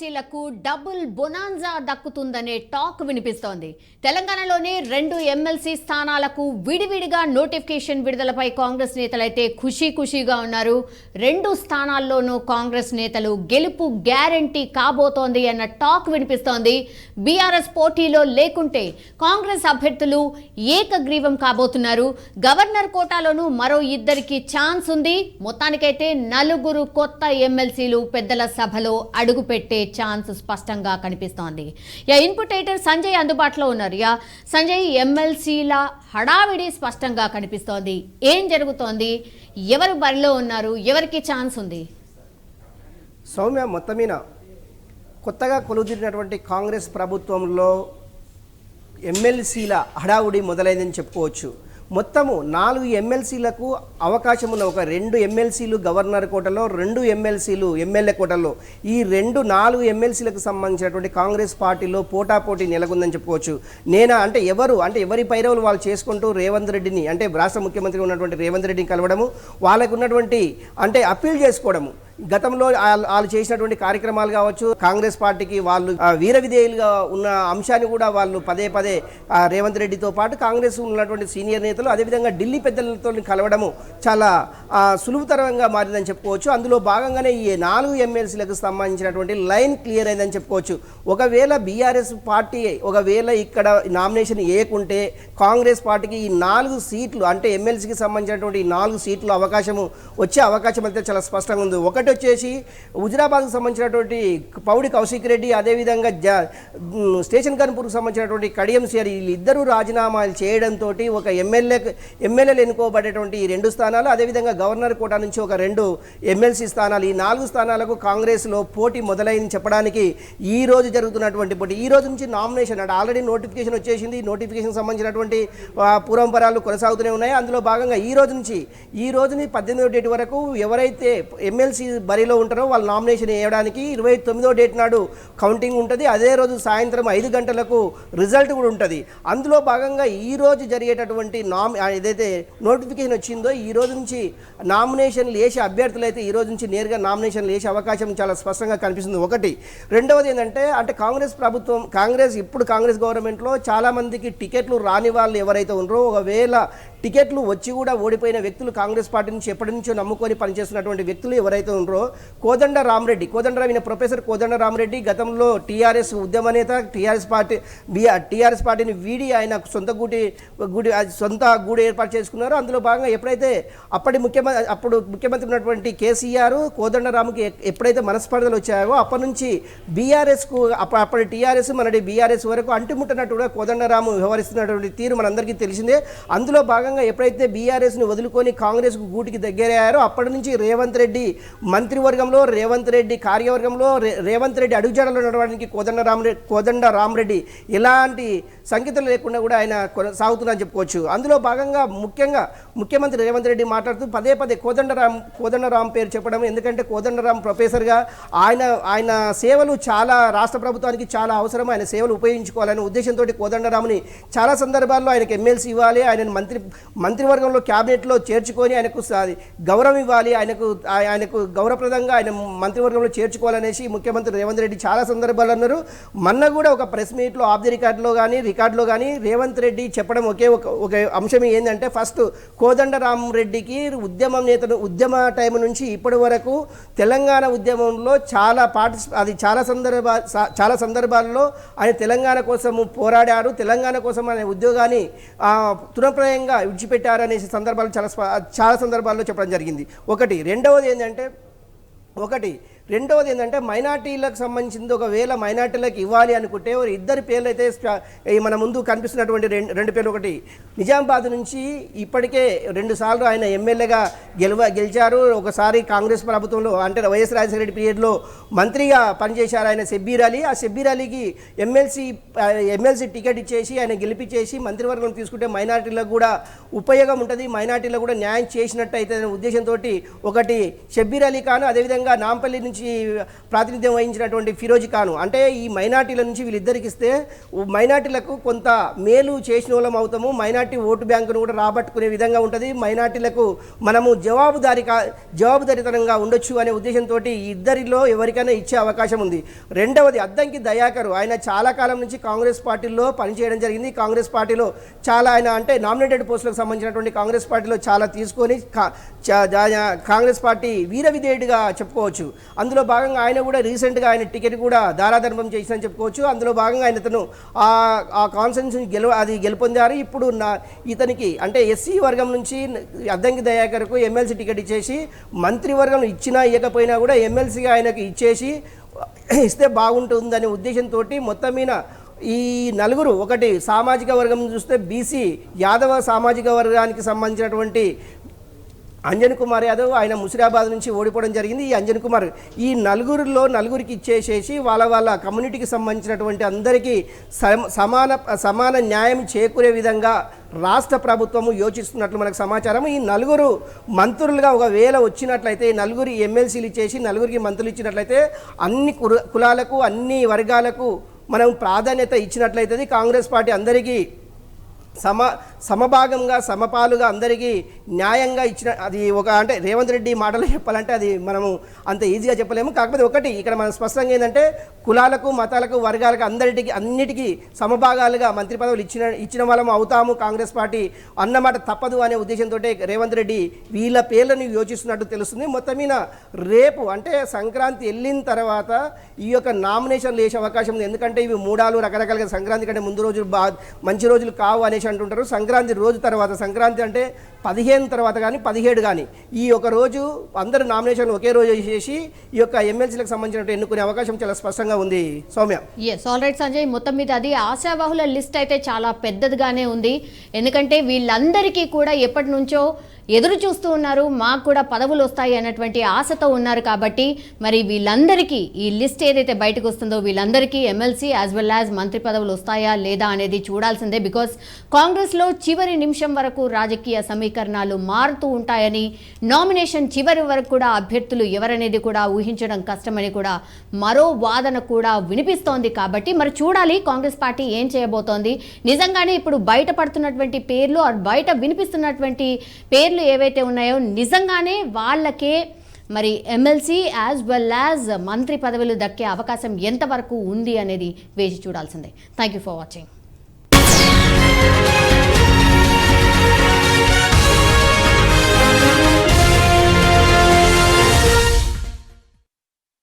ఎమ్మెల్సీలకు double bonanza దక్కుతుందనే talk వినిపిస్తోంది. తెలంగాణలోనే రెండు ఎమ్మెల్సీ స్థానాలకు విడివిడిగా నోటిఫికేషన్ విడుదలపై కాంగ్రెస్ నేతలైతే ఖుషీ ఖుషీగా ఉన్నారు. రెండు స్థానాల్లోనూ కాంగ్రెస్ నేతలు గెలుపు గ్యారంటీ కాబోతోంది అన్న టాక్ వినిపిస్తోంది. బీఆర్ఎస్ పోటీలో లేకుంటే కాంగ్రెస్ అభ్యర్థులు ఏకగ్రీవం కాబోతున్నారు. గవర్నర్ కోటాలోనూ మరో ఇద్దరికి ఛాన్స్ ఉంది. మొత్తానికైతే నలుగురు కొత్త ఎమ్మెల్సీలు పెద్దల సభలో అడుగుపెట్టే ఛాన్స్ స్పష్టంగా కనిపిస్తోంది. యా ఇన్పుట్ ఎడిటర్ సంజయ్ అందుబాటులో ఉన్నారు. యా సంజయ్ ఎమ్మెల్సీల హడావిడి స్పష్టంగా కనిపిస్తోంది. ఏం జరుగుతోంది? ఎవరు బరిలో ఉన్నారు? ఎవరికి ఛాన్స్ ఉంది? సౌమ్య మొత్తం మీద కొత్తగా కొలుదిరినటువంటి కాంగ్రెస్ ప్రభుత్వంలో ఎమ్మెల్సీల హడావుడి మొదలైందని చెప్పుకోవచ్చు. మొత్తము నాలుగు ఎమ్మెల్సీలకు అవకాశం ఉన్న ఒక రెండు ఎమ్మెల్సీలు గవర్నర్ కోటలో రెండు ఎమ్మెల్సీలు ఎమ్మెల్యే కోటలో. ఈ రెండు నాలుగు ఎమ్మెల్సీలకు సంబంధించినటువంటి కాంగ్రెస్ పార్టీలో పోటాపోటీ నెలకొందని చెప్పుకోవచ్చు. నేను అంటే ఎవరు? అంటే ఎవరి పైరవులు వాళ్ళు చేసుకుంటూ రేవంత్ రెడ్డిని అంటే రాష్ట్ర ముఖ్యమంత్రి ఉన్నటువంటి రేవంత్ రెడ్డిని కలవడము వాళ్ళకు ఉన్నటువంటి అంటే అప్పీల్ చేసుకోవడము. గతంలో వాళ్ళు చేసినటువంటి కార్యక్రమాలు కావచ్చు కాంగ్రెస్ పార్టీకి వాళ్ళు వీర విధేయులుగా ఉన్న అంశాన్ని కూడా వాళ్ళు పదే పదే రేవంత్ రెడ్డితో పాటు కాంగ్రెస్ ఉన్నటువంటి సీనియర్ నేతలు అదేవిధంగా ఢిల్లీ పెద్దలతో కలవడము చాలా సులువుతరంగా మారిందని చెప్పుకోవచ్చు. అందులో భాగంగానే ఈ నాలుగు ఎమ్మెల్సీలకు సంబంధించినటువంటి లైన్ క్లియర్ అయిందని చెప్పుకోవచ్చు. ఒకవేళ బీఆర్ఎస్ పార్టీ ఒకవేళ ఇక్కడ నామినేషన్ వేయకుంటే కాంగ్రెస్ పార్టీకి ఈ నాలుగు సీట్లు అంటే ఎమ్మెల్సీకి సంబంధించినటువంటి ఈ నాలుగు సీట్లు అవకాశము వచ్చే అవకాశం అయితే చాలా స్పష్టంగా ఉంది. ఒకటి వచ్చేసి హుజరాబాద్కు సంబంధించినటువంటి పౌడి కౌశిక్ రెడ్డి అదేవిధంగా జ స్టేషన్ కన్పూర్కు సంబంధించినటువంటి కడియం సిఆర్ వీళ్ళిద్దరూ రాజీనామాలు చేయడంతో ఒక ఎమ్మెల్యే ఎమ్మెల్యేలు ఎన్నుకోబడేటువంటి ఈ రెండు స్థానాలు అదేవిధంగా గవర్నర్ కోటా నుంచి ఒక రెండు ఎమ్మెల్సీ స్థానాలు ఈ నాలుగు స్థానాలకు కాంగ్రెస్లో పోటీ మొదలైంది చెప్పడానికి ఈ రోజు జరుగుతున్నటువంటి పోటీ. ఈ రోజు నుంచి నామినేషన్ అంటే ఆల్రెడీ నోటిఫికేషన్ వచ్చేసింది. ఈ నోటిఫికేషన్ సంబంధించినటువంటి ఆ, పూర్వంపరాలు కొనసాగుతూనే ఉన్నాయి. అందులో భాగంగా ఈ రోజు నుంచి ఈ రోజుని పద్దెనిమిదో డేట్ వరకు ఎవరైతే ఎమ్మెల్సీ బరిలో ఉంటారో వాళ్ళు నామినేషన్ వేయడానికి ఇరవై తొమ్మిదో డేట్ నాడు కౌంటింగ్ ఉంటుంది. అదే రోజు సాయంత్రం ఐదు గంటలకు రిజల్ట్ కూడా ఉంటుంది. అందులో భాగంగా ఈ రోజు జరిగేటటువంటి నామ్ ఏదైతే నోటిఫికేషన్ వచ్చిందో ఈ రోజు నుంచి నామినేషన్లు వేసే అభ్యర్థులు అయితే ఈ రోజు నుంచి నేరుగా నామినేషన్లు వేసే అవకాశం చాలా స్పష్టంగా కనిపిస్తుంది. ఒకటి. రెండవది ఏంటంటే అంటే కాంగ్రెస్ ప్రభుత్వం కాంగ్రెస్ ఇప్పుడు కాంగ్రెస్ గవర్నమెంట్లో చాలామందికి టికెట్లు రాని వాళ్ళు ఎవరైతే ఉన్నారో ఒకవేళ టికెట్లు వచ్చి కూడా ఓడిపోయిన వ్యక్తులు కాంగ్రెస్ పార్టీ నుంచి ఎప్పటి నుంచో నమ్ముకొని పనిచేస్తున్నటువంటి వ్యక్తులు ఎవరైతే ఉన్నారో కోదండ రామరెడ్డి. కోదండరామ్ ఈయన ప్రొఫెసర్ కోదండ రామరెడ్డి గతంలో టీఆర్ఎస్ ఉద్యమ నేత టీఆర్ఎస్ పార్టీ బీఆర్ టీఆర్ఎస్ పార్టీని వీడి ఆయన సొంత గూటి గుడి సొంత గూడు ఏర్పాటు చేసుకున్నారు. అందులో భాగంగా ఎప్పుడైతే అప్పటి ముఖ్యమంత్రి అప్పుడు ముఖ్యమంత్రి ఉన్నటువంటి కేసీఆర్ కోదండరాముకి ఎప్పుడైతే మనస్పర్ధలు వచ్చాయో అప్పటి నుంచి బీఆర్ఎస్కు అప్ప అప్పటి టీఆర్ఎస్ మనటి బీఆర్ఎస్ వరకు అంటుముట్టనట్టుగా కోదండరాము వ్యవహరిస్తున్నటువంటి తీరు మనందరికీ తెలిసిందే. అందులో భాగంగా ఎప్పుడైతే బీఆర్ఎస్ని వదులుకొని కాంగ్రెస్కు గూటికి దగ్గరయ్యారో అప్పటి నుంచి రేవంత్ రెడ్డి మంత్రివర్గంలో రేవంత్ రెడ్డి కార్యవర్గంలో రేవంత్ రెడ్డి అడుగుజాడలో నడవడానికి కోదండ రామరెడ్డి కోదండ రామరెడ్డి ఎలాంటి సంకేతాలు లేకుండా కూడా ఆయన సాగుతున్నారని చెప్పుకోవచ్చు. అందులో భాగంగా ముఖ్యంగా ముఖ్యమంత్రి రేవంత్ రెడ్డి మాట్లాడుతూ పదే పదే కోదండరామ్ కోదండరామ్ పేరు చెప్పడం ఎందుకంటే కోదండరామ్ ప్రొఫెసర్గా ఆయన ఆయన సేవలు చాలా రాష్ట్ర ప్రభుత్వానికి చాలా అవసరం. ఆయన సేవలు ఉపయోగించుకోవాలనే ఉద్దేశంతో కోదండరాముని చాలా సందర్భాల్లో ఆయనకు ఎమ్మెల్సీ ఇవ్వాలి. ఆయన మంత్రి మంత్రివర్గంలో క్యాబినెట్లో చేర్చుకొని ఆయనకు గౌరవం ఇవ్వాలి ఆయనకు ఆయనకు గౌరవప్రదంగా ఆయన మంత్రివర్గంలో చేర్చుకోవాలనేసి ముఖ్యమంత్రి రేవంత్ రెడ్డి చాలా సందర్భాలు అన్నారు. మొన్న కూడా ఒక ప్రెస్ మీట్లో ఆఫ్ ది రికార్డులో కానీ రికార్డులో కానీ రేవంత్ రెడ్డి చెప్పడం ఒకే ఒక అంశం ఏంటంటే ఫస్ట్ కోదండరామ్ రెడ్డికి ఉద్యమం నేతను ఉద్యమ టైం నుంచి ఇప్పటి వరకు తెలంగాణ ఉద్యమంలో చాలా పార్టిస్ అది చాలా సందర్భ చాలా సందర్భాల్లో ఆయన తెలంగాణ కోసం పోరాడారు. తెలంగాణ కోసం ఆయన ఉద్యోగాన్ని ఆ, తృణప్రాయంగా విడిచిపెట్టారు అనే సందర్భాలు చాలా చాలా సందర్భాల్లో చెప్పడం జరిగింది. ఒకటి రెండవది ఏంటంటే ఒకటి రెండవది ఏంటంటే మైనార్టీలకు సంబంధించింది ఒకవేళ మైనార్టీలకు ఇవ్వాలి అనుకుంటే ఒక ఇద్దరు పేర్లు అయితే మన ముందు కనిపిస్తున్నటువంటి రెండు రెండు పేర్లు ఒకటి. నిజామాబాద్ నుంచి ఇప్పటికే రెండుసార్లు ఆయన ఎమ్మెల్యేగా గెలవ గెలిచారు. ఒకసారి కాంగ్రెస్ ప్రభుత్వంలో అంటే వైఎస్ రాజశేఖర రెడ్డి పీరియడ్లో మంత్రిగా పనిచేశారు ఆయన సెబ్బీర్ అలీ. ఆ సెబ్బీర్ అలీకి ఎమ్మెల్సీ ఎమ్మెల్సీ టికెట్ ఇచ్చేసి ఆయన గెలిపించేసి మంత్రివర్గం తీసుకుంటే మైనార్టీలకు కూడా ఉపయోగం ఉంటుంది. మైనార్టీలకు కూడా న్యాయం చేసినట్టు అయితే అనే ఉద్దేశంతో ఒకటి షబ్బీర్ అలీ ఖాన్ అదేవిధంగా నాంపల్లి నుంచి నుంచి ప్రాతినిధ్యం వహించినటువంటి ఫిరోజ్ ఖాను. అంటే ఈ మైనార్టీల నుంచి వీళ్ళిద్దరికి ఇస్తే మైనార్టీలకు కొంత మేలు చేసిన వాళ్ళం అవుతాము. మైనార్టీ ఓటు బ్యాంకును కూడా రాబట్టుకునే విధంగా ఉంటుంది. మైనార్టీలకు మనము జవాబుదారి జవాబుదారితనంగా ఉండొచ్చు అనే ఉద్దేశంతో ఇద్దరిలో ఎవరికైనా ఇచ్చే అవకాశం ఉంది. రెండవది అద్దంకి దయాకరు. ఆయన చాలా కాలం నుంచి కాంగ్రెస్ పార్టీలో పనిచేయడం జరిగింది. కాంగ్రెస్ పార్టీలో చాలా ఆయన అంటే నామినేటెడ్ పోస్టులకు సంబంధించినటువంటి కాంగ్రెస్ పార్టీలో చాలా తీసుకొని కాంగ్రెస్ పార్టీ వీర విధేయుడిగా చెప్పుకోవచ్చు. అందులో భాగంగా ఆయన కూడా రీసెంట్గా ఆయన టికెట్ కూడా దారాధర్మం చేసిందని చెప్పుకోవచ్చు. అందులో భాగంగా ఆయన ఇతను ఆ కాన్సెన్స్ని గెలవ గెలు అది గెలుపొందారు. ఇప్పుడు నా ఇతనికి అంటే ఎస్సీ వర్గం నుంచి అద్దంకి దయాకర్కు ఎమ్మెల్సీ టికెట్ ఇచ్చేసి మంత్రివర్గం ఇచ్చినా ఇవ్వకపోయినా కూడా ఎమ్మెల్సీగా ఆయనకు ఇచ్చేసి ఇస్తే బాగుంటుందనే ఉద్దేశంతో మొత్తం మీద ఈ నలుగురు ఒకటి సామాజిక వర్గం చూస్తే బీసీ యాదవ సామాజిక వర్గానికి సంబంధించినటువంటి అంజన్ కుమార్ యాదవ్ ఆయన ముసిరాబాద్ నుంచి ఓడిపోవడం జరిగింది. ఈ అంజన్ కుమార్ ఈ నలుగురిలో నలుగురికి ఇచ్చేసేసి వాళ్ళ వాళ్ళ కమ్యూనిటీకి సంబంధించినటువంటి అందరికీ సమాన సమాన న్యాయం చేకూరే విధంగా రాష్ట్ర ప్రభుత్వము యోచిస్తున్నట్లు మనకు సమాచారం. ఈ నలుగురు మంత్రులుగా ఒకవేళ వచ్చినట్లయితే ఈ నలుగురు ఎమ్మెల్సీలు ఇచ్చేసి నలుగురికి మంత్రులు ఇచ్చినట్లయితే అన్ని కుల- కులాలకు అన్ని వర్గాలకు మనం ప్రాధాన్యత ఇచ్చినట్లయితే కాంగ్రెస్ పార్టీ అందరికీ సమ సమభాగంగా సమపాలుగా అందరికీ న్యాయంగా ఇచ్చిన అది ఒక అంటే రేవంత్ రెడ్డి మాటలు చెప్పాలంటే అది మనము అంత ఈజీగా చెప్పలేము. కాకపోతే ఒకటి ఇక్కడ మనం స్పష్టంగా ఏంటంటే కులాలకు మతాలకు వర్గాలకు అందరిటికి అన్నిటికీ సమభాగాలుగా మంత్రి పదవులు ఇచ్చిన ఇచ్చిన వాళ్ళం అవుతాము. కాంగ్రెస్ పార్టీ అన్నమాట తప్పదు అనే ఉద్దేశంతో రేవంత్ రెడ్డి వీళ్ళ పేర్లను యోచిస్తున్నట్టు తెలుస్తుంది. మొత్తం మీద రేపు అంటే సంక్రాంతి వెళ్ళిన తర్వాత ఈ యొక్క నామినేషన్లు వేసే అవకాశం ఉంది. ఎందుకంటే ఇవి మూడాలు రకరకాలుగా సంక్రాంతి కంటే ముందు రోజులు బా మంచి రోజులు కావు అనేసి అంటుంటారు. సంక్రాంతి రోజు తర్వాత సంక్రాంతి అంటే పదిహేను తర్వాత కానీ పదిహేడు కానీ. ఈ ఒక రోజు అందరు నామినేషన్ ఒకే రోజు చేసి ఈ యొక్క ఎమ్మెల్సీలకు సంబంధించినటువంటి ఎన్నుకునే అవకాశం చాలా స్పష్టంగా ఉంది. Soumya. Yes all right Sanjay మొత్తం మీద అది ఆశావాహుల లిస్ట్ అయితే చాలా పెద్దదిగానే ఉంది. ఎందుకంటే వీళ్ళందరికీ కూడా ఎప్పటి నుంచో ఎదురు చూస్తూ ఉన్నారు. మాకు కూడా పదవులు వస్తాయి అన్నటువంటి ఆశతో ఉన్నారు కాబట్టి మరి వీళ్ళందరికీ ఈ లిస్ట్ ఏదైతే బయటకు వస్తుందో వీళ్ళందరికీ ఎమ్మెల్సీ యాజ్ వెల్ యాజ్ మంత్రి పదవులు వస్తాయా లేదా అనేది చూడాల్సిందే బికాస్ కాంగ్రెస్లో చివరి నిమిషం వరకు రాజకీయ సమీకరణాలు మారుతూ ఉంటాయని నామినేషన్ చివరి వరకు కూడా అభ్యర్థులు ఎవరనేది కూడా ఊహించడం కష్టమని కూడా మరో వాదన కూడా వినిపిస్తోంది కాబట్టి మరి చూడాలి కాంగ్రెస్ పార్టీ ఏం చేయబోతోంది. నిజంగానే ఇప్పుడు బయటపడుతున్నటువంటి పేర్లు బయట వినిపిస్తున్నటువంటి పేర్లు ఏవైతే ఉన్నాయో నిజంగానే వాళ్ళకే మరి ఎమ్మెల్సీ యాజ్ వెల్ యాజ్ మంత్రి పదవులు దక్కే అవకాశం ఎంతవరకు ఉంది అనేది వేచి చూడాల్సిందే. Thank you for watching.